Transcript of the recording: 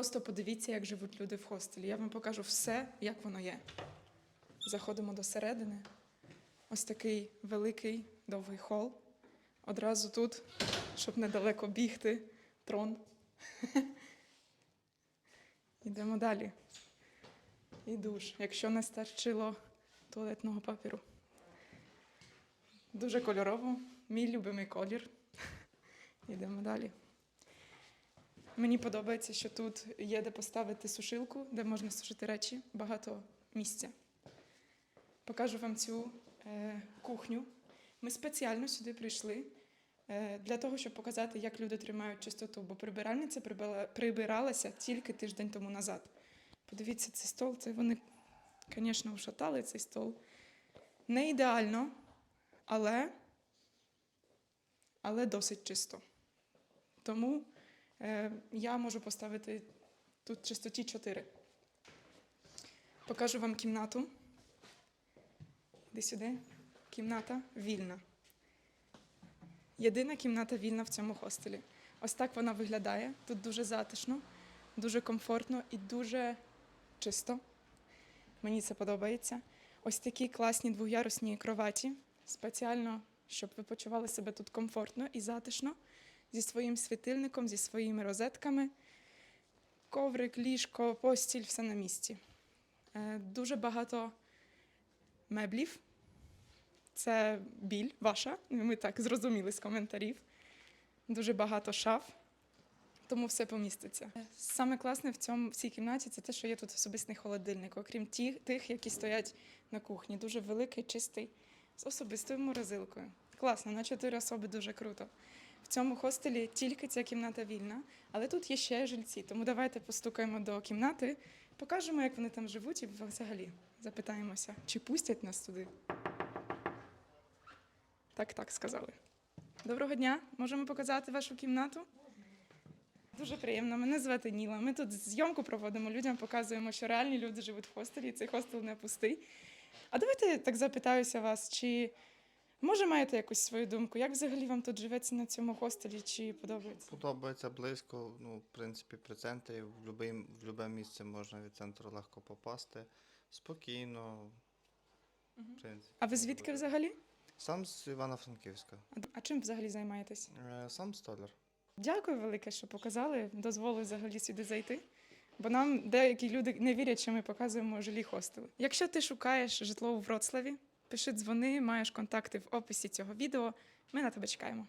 Просто подивіться, як живуть люди в хостелі. Я вам покажу все, як воно є. Заходимо до середини. Ось такий великий довгий хол. Одразу тут, щоб недалеко бігти, трон. Йдемо далі. І душ, якщо не старчило туалетного папіру. Дуже кольорово. Мій любимий колір. Йдемо далі. Мені подобається, що тут є де поставити сушилку, де можна сушити речі, багато місця. Покажу вам цю е, кухню. Ми спеціально сюди прийшли е, для того, щоб показати, як люди тримають чистоту, бо прибиральниця прибила- прибиралася тільки тиждень тому назад. Подивіться, цей стол, це вони, звісно, ушатали цей стол. Не ідеально, але, але досить чисто. Тому я можу поставити тут чистоті 4. Покажу вам кімнату. Іди сюди. Кімната вільна. Єдина кімната вільна в цьому хостелі. Ось так вона виглядає. Тут дуже затишно, дуже комфортно і дуже чисто. Мені це подобається. Ось такі класні двоярусні кроваті. Спеціально, щоб ви почували себе тут комфортно і затишно, зі своїм світильником, зі своїми розетками. Коврик, ліжко, постіль, все на місці. Е, Дуже багато меблів. Це біль ваша. Ми так зрозуміли з коментарів. Дуже багато шаф, тому все поміститься. Е, Саме класне в цьому в цій кімнаті це те, що є тут особистий холодильник, окрім ті, тих, які стоять на кухні. Дуже великий, чистий, з особистою морозилкою. Класно, на чотири особи дуже круто. В цьому хостелі тільки ця кімната вільна, але тут є ще жильці. Тому давайте постукаємо до кімнати, покажемо, як вони там живуть, і взагалі запитаємося, чи пустять нас туди. Так, так сказали. Доброго дня, можемо показати вашу кімнату? Дуже приємно. Мене звати Ніла. Ми тут зйомку проводимо, людям показуємо, що реальні люди живуть в хостелі, і цей хостел не пустий. А давайте так запитаюся вас, чи може маєте якусь свою думку? Як взагалі вам тут живеться на цьому хостелі? Чи подобається? Подобається близько, ну, в принципі, при центрі, в любе, в любе місце можна від центру легко попасти. Спокійно. В принципі. А ви звідки взагалі? Сам з Івано-Франківська. А- А чим взагалі займаєтесь? Е, Сам столяр. Дякую велике, що показали, дозволили взагалі сюди зайти. Бо нам деякі люди не вірять, що ми показуємо жилі хостели. Якщо ти шукаєш житло у Вроцлаві, пиши дзвони, маєш контакти в описі цього відео. Ми на тебе чекаємо.